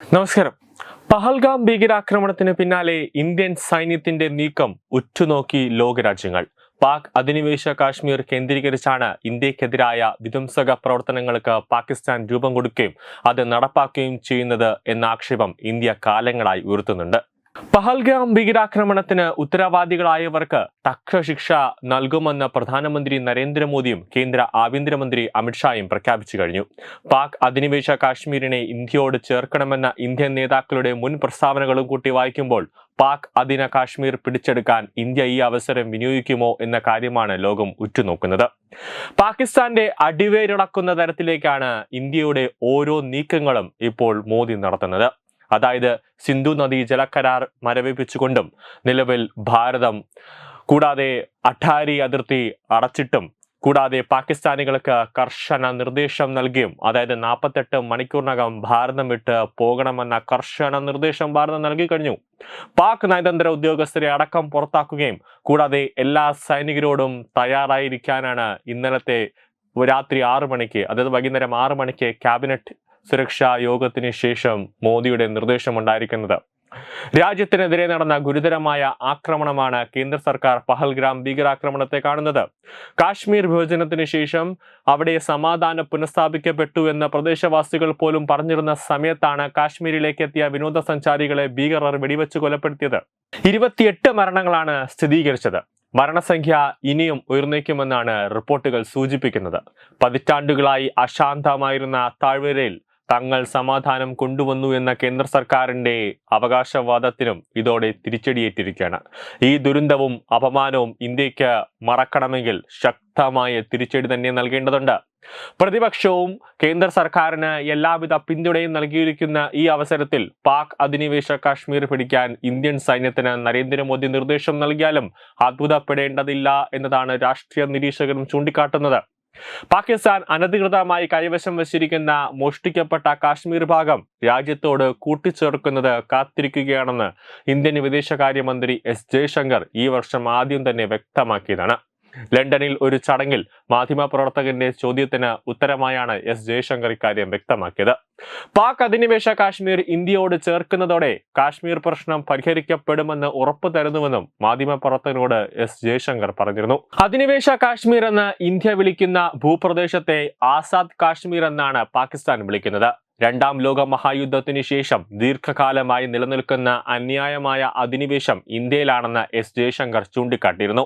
നമസ്കാരം. പഹൽഗാം ഭീകരാക്രമണത്തിന് പിന്നാലെ ഇന്ത്യൻ സൈന്യത്തിന്റെ നീക്കം ഉറ്റുനോക്കി ലോകരാജ്യങ്ങൾ. പാക് അധിനിവേശ കാശ്മീർ കേന്ദ്രീകരിച്ചാണ് ഇന്ത്യക്കെതിരായ വിധ്വംസക പ്രവർത്തനങ്ങൾക്ക് പാകിസ്ഥാൻ രൂപം കൊടുക്കുകയും അത് നടപ്പാക്കുകയും ചെയ്യുന്നത് എന്ന ആക്ഷേപം ഇന്ത്യ കാലങ്ങളായി ഉയർത്തുന്നുണ്ട്. പഹൽഗാം ഭീകരാക്രമണത്തിന് ഉത്തരവാദികളായവർക്ക് തക്ക ശിക്ഷ നൽകുമെന്ന് പ്രധാനമന്ത്രി നരേന്ദ്രമോദിയും കേന്ദ്ര ആഭ്യന്തരമന്ത്രി അമിത്ഷായും പ്രഖ്യാപിച്ചു കഴിഞ്ഞു. പാക് അധിനിവേശ കാശ്മീരിനെ ഇന്ത്യയോട് ചേർക്കണമെന്ന ഇന്ത്യൻ നേതാക്കളുടെ മുൻ പ്രസ്താവനകളും കൂട്ടി വായിക്കുമ്പോൾ പാക് അധീന കാശ്മീർ പിടിച്ചെടുക്കാൻ ഇന്ത്യ ഈ അവസരം വിനിയോഗിക്കുമോ എന്ന കാര്യമാണ് ലോകം ഉറ്റുനോക്കുന്നത്. പാകിസ്ഥാന്റെ അടിവേരിളക്കുന്ന തരത്തിലേക്കാണ് ഇന്ത്യയുടെ ഓരോ നീക്കങ്ങളും ഇപ്പോൾ മോദി നടത്തുന്നത്. അതായത് സിന്ധു നദി ജലക്കരാർ മരവിപ്പിച്ചുകൊണ്ടും നിലവിൽ ഭാരതം കൂടാതെ അഠാരി അതിർത്തി അടച്ചിട്ടും കൂടാതെ പാകിസ്ഥാനികൾക്ക് കർശന നിർദ്ദേശം നൽകിയും അതായത് നാൽപ്പത്തെട്ട് മണിക്കൂറിനകം ഭാരതം വിട്ട് പോകണമെന്ന കർശന നിർദ്ദേശം ഭാരതം നൽകി കഴിഞ്ഞു. പാക് നയതന്ത്ര ഉദ്യോഗസ്ഥരെ അടക്കം പുറത്താക്കുകയും കൂടാതെ എല്ലാ സൈനികരോടും തയ്യാറായിരിക്കാനാണ് ഇന്നലത്തെ രാത്രി ആറു മണിക്ക് അതായത് വൈകുന്നേരം ആറു മണിക്ക് ക്യാബിനറ്റ് സുരക്ഷാ യോഗത്തിന് ശേഷം മോദിയുടെ നിർദ്ദേശമുണ്ടായിരിക്കുന്നത്. രാജ്യത്തിനെതിരെ നടന്ന ഗുരുതരമായ ആക്രമണമാണ് കേന്ദ്ര സർക്കാർ പഹൽഗ്രാം ഭീകരാക്രമണത്തെ കാണുന്നത്. കാശ്മീർ വിഭജനത്തിന് ശേഷം അവിടെ സമാധാനം പുനഃസ്ഥാപിക്കപ്പെട്ടു എന്ന പ്രദേശവാസികൾ പോലും പറഞ്ഞിരുന്ന സമയത്താണ് കാശ്മീരിലേക്ക് എത്തിയ വിനോദസഞ്ചാരികളെ ഭീകരർ വെടിവെച്ച് കൊലപ്പെടുത്തിയത്. ഇരുപത്തിയെട്ട് മരണങ്ങളാണ് സ്ഥിരീകരിച്ചത്. മരണസംഖ്യ ഇനിയും ഉയർന്നേക്കുമെന്നാണ് റിപ്പോർട്ടുകൾ സൂചിപ്പിക്കുന്നത്. പതിറ്റാണ്ടുകളായി അശാന്തമായിരുന്ന താഴ്വരയിൽ തങ്ങൾ സമാധാനം കൊണ്ടുവന്നു എന്ന കേന്ദ്ര സർക്കാരിന്റെ അവകാശവാദത്തിനും ഇതോടെ തിരിച്ചടിയേറ്റിരിക്കുകയാണ്. ഈ ദുരന്തവും അപമാനവും ഇന്ത്യയ്ക്ക് മറക്കണമെങ്കിൽ ശക്തമായ തിരിച്ചടി തന്നെ നൽകേണ്ടതുണ്ട്. പ്രതിപക്ഷവും കേന്ദ്ര സർക്കാരിന് എല്ലാവിധ പിന്തുണയും നൽകിയിരിക്കുന്ന ഈ അവസരത്തിൽ പാക് അധിനിവേശ കാശ്മീർ പിടിക്കാൻ ഇന്ത്യൻ സൈന്യത്തിന് നരേന്ദ്രമോദി നിർദ്ദേശം നൽകിയാലും അത്ഭുതപ്പെടേണ്ടതില്ല എന്നതാണ് രാഷ്ട്രീയ നിരീക്ഷകരും ചൂണ്ടിക്കാട്ടുന്നത്. പാകിസ്ഥാൻ അനധികൃതമായി കൈവശം വച്ചിരിക്കുന്ന മോഷ്ടിക്കപ്പെട്ട കാശ്മീർ ഭാഗം രാജ്യത്തോട് കൂട്ടിച്ചേർക്കുന്നത് കാത്തിരിക്കുകയാണെന്ന് ഇന്ത്യൻ വിദേശകാര്യമന്ത്രി എസ് ജയശങ്കർ ഈ വർഷം ആദ്യം തന്നെ വ്യക്തമാക്കിയതാണ്. ലണ്ടനിൽ ഒരു ചടങ്ങിൽ മാധ്യമപ്രവർത്തകന്റെ ചോദ്യത്തിന് ഉത്തരമായാണ് എസ് ജയശങ്കർ ഇക്കാര്യം വ്യക്തമാക്കിയത്. പാക് അധിനിവേശ കാശ്മീർ ഇന്ത്യയോട് ചേർക്കുന്നതോടെ കാശ്മീർ പ്രശ്നം പരിഹരിക്കപ്പെടുമെന്ന് ഉറപ്പു തരുന്നുവെന്നും മാധ്യമപ്രവർത്തകനോട് എസ് ജയശങ്കർ പറഞ്ഞിരുന്നു. അധിനിവേശ കാശ്മീർ എന്ന് ഇന്ത്യ വിളിക്കുന്ന ഭൂപ്രദേശത്തെ ആസാദ് കാശ്മീർ എന്നാണ് പാകിസ്ഥാൻ വിളിക്കുന്നത്. രണ്ടാം ലോക മഹായുദ്ധത്തിനു ശേഷം ദീർഘകാലമായി നിലനിൽക്കുന്ന അന്യായമായ അധിനിവേശം ഇന്ത്യയിലാണെന്ന് എസ് ജയശങ്കർ ചൂണ്ടിക്കാട്ടിയിരുന്നു.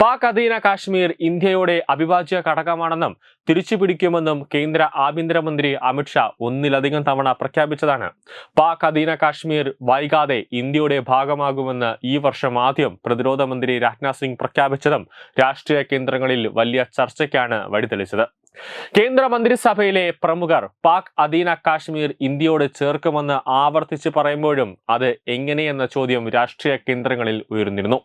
പാക് അധീന കാശ്മീർ ഇന്ത്യയുടെ അവിഭാജ്യ ഘടകമാണെന്നും തിരിച്ചു പിടിക്കുമെന്നും കേന്ദ്ര ആഭ്യന്തരമന്ത്രി അമിത്ഷാ ഒന്നിലധികം തവണ പ്രഖ്യാപിച്ചതാണ്. പാക് അധീന കാശ്മീർ വൈകാതെ ഇന്ത്യയുടെ ഭാഗമാകുമെന്ന് ഈ വർഷം ആദ്യം പ്രതിരോധ മന്ത്രി രാജ്നാഥ് സിംഗ് പ്രഖ്യാപിച്ചതും രാഷ്ട്രീയ കേന്ദ്രങ്ങളിൽ വലിയ ചർച്ചയ്ക്കാണ് വഴിതെളിച്ചത്. കേന്ദ്ര മന്ത്രിസഭയിലെ പ്രമുഖർ പാക് അധീന കാശ്മീർ ഇന്ത്യയോട് ചേർക്കുമെന്ന് ആവർത്തിച്ച് പറയുമ്പോഴും അത് എങ്ങനെയെന്ന ചോദ്യം രാഷ്ട്രീയ കേന്ദ്രങ്ങളിൽ ഉയർന്നിരുന്നു.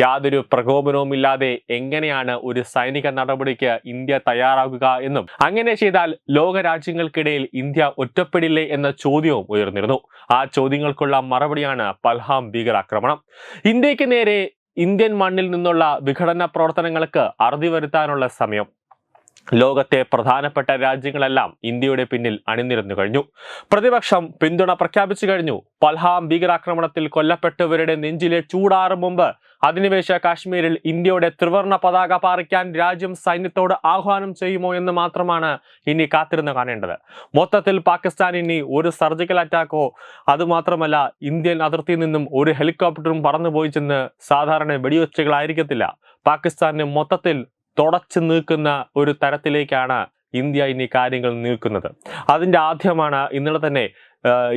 യാതൊരു പ്രകോപനവുമില്ലാതെ എങ്ങനെയാണ് ഒരു സൈനിക നടപടിക്ക് ഇന്ത്യ തയ്യാറാകുക എന്നും അങ്ങനെ ചെയ്താൽ ലോകരാജ്യങ്ങൾക്കിടയിൽ ഇന്ത്യ ഒറ്റപ്പെടില്ലേ എന്ന ചോദ്യവും ഉയർന്നിരുന്നു. ആ ചോദ്യങ്ങൾക്കുള്ള മറുപടിയാണ് പൽഹാം ഭീകരാക്രമണം. ഇന്ത്യയ്ക്ക് നേരെ ഇന്ത്യൻ മണ്ണിൽ നിന്നുള്ള വിഘടന പ്രവർത്തനങ്ങൾക്ക് അറുതി വരുത്താനുള്ള സമയം. ലോകത്തെ പ്രധാനപ്പെട്ട രാജ്യങ്ങളെല്ലാം ഇന്ത്യയുടെ പിന്നിൽ അണിനിരന്നു കഴിഞ്ഞു. പ്രതിപക്ഷം പിന്തുണ പ്രഖ്യാപിച്ചു കഴിഞ്ഞു. പൽഹാം ഭീകരാക്രമണത്തിൽ കൊല്ലപ്പെട്ടവരുടെ നെഞ്ചിലെ ചൂടാറും മുമ്പ് അധിനിവേശ കാശ്മീരിൽ ഇന്ത്യയുടെ ത്രിവർണ പതാക പാറിക്കാൻ രാജ്യം സൈന്യത്തോട് ആഹ്വാനം ചെയ്യുമോ എന്ന് മാത്രമാണ് ഇനി കാത്തിരുന്ന് കാണേണ്ടത്. മൊത്തത്തിൽ പാകിസ്ഥാൻ ഇനി ഒരു സർജിക്കൽ അറ്റാക്കോ അതുമാത്രമല്ല ഇന്ത്യൻ അതിർത്തിയിൽ നിന്നും ഒരു ഹെലികോപ്റ്ററും പറന്നുപോയി ചെന്ന് സാധാരണ വെടിവെച്ചുകളായിരിക്കത്തില്ല. പാകിസ്ഥാന് മൊത്തത്തിൽ തുടച്ചു നീക്കുന്ന ഒരു തരത്തിലേക്കാണ് ഇന്ത്യ ഇനി കാര്യങ്ങൾ നീക്കുന്നത്. അതിന്റെ ആദ്യമാണ് ഇന്നലെ തന്നെ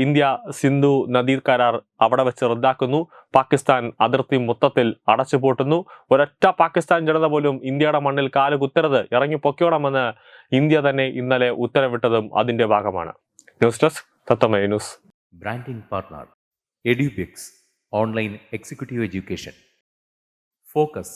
ഇന്ത്യ സിന്ധു നദീ കരാർ അവിടെ വെച്ച് റദ്ദാക്കുന്നു. പാകിസ്ഥാൻ അതിർത്തി മൊത്തത്തിൽ അടച്ചുപൂട്ടുന്നു ഒരൊറ്റ പാകിസ്ഥാൻ ജനത പോലും ഇന്ത്യയുടെ മണ്ണിൽ കാൽ കുത്തരുത് ഇറങ്ങി പൊക്കോണമെന്ന് ഇന്ത്യ തന്നെ ഇന്നലെ ഉത്തരവിട്ടതും അതിന്റെ ഭാഗമാണ്. News desk തത്തമയ news. Branding partner Edubix online executive education. Focus